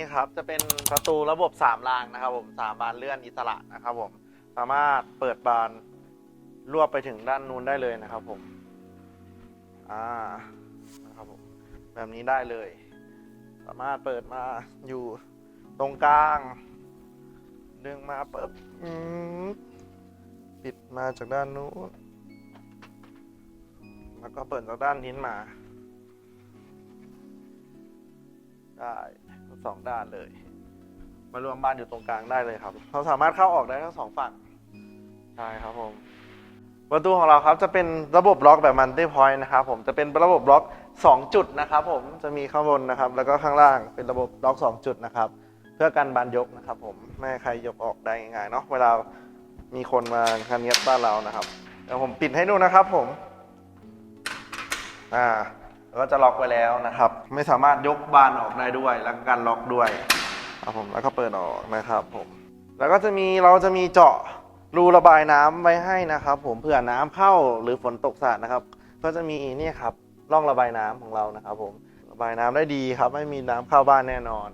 นี่ครับจะเป็นประตูระบบสามรางนะครับผมสามบานเลื่อนอิสระนะครับผมสามารถเปิดบานรวบไปถึงด้านนู้นได้เลยนะครับผมอ่านะครับผมแบบนี้ได้เลย สามารถเปิดมาอยู่ตรงกลางดึงมาปุ๊บปิดมาจากด้านนู้นแล้วก็เปิดจากด้านนี้มา ได้ทั้งสองด้านเลย มารวมบ้านอยู่ตรงกลางได้เลยครับ เราสามารถเข้าออกได้ทั้งสองฝั่งใช่ครับผมประตูของเราครับจะเป็นระบบล็อกแบบมันติพอยต์นะครับผมจะเป็นระบบล็อก 2 จุดนะครับผมจะมีข้างบนนะครับ แล้วก็ข้างล่างเป็นระบบล็อก 2 จุดนะครับ เพื่อกันบานยกนะครับ ผมไม่ให้ใครยกออกได้ง่ายๆเนาะเวลามีคนมาคันเนียบ้านเรานะครับเดี๋ยวผมปิดให้ดูนะครับผมอ่า แล้วก็จะล็อกไว้แล้วนะครับ ไม่สามารถยกบานออกได้ด้วยแล้วการล็อกด้วยครับผมแล้วก็เปิดออกนะครับผมแล้วก็จะมีเราจะมีเจาะรูระบายน้ำไว้ให้นะครับ ผมเผื่อน้ำเข้าหรือฝนตกสาดนะครับ ก็จะมีนี่ครับร่องระบายน้ำของเรานะครับ ผมระบายน้ำได้ดีครับ ไม่มีน้ำเข้าบ้านแน่นอน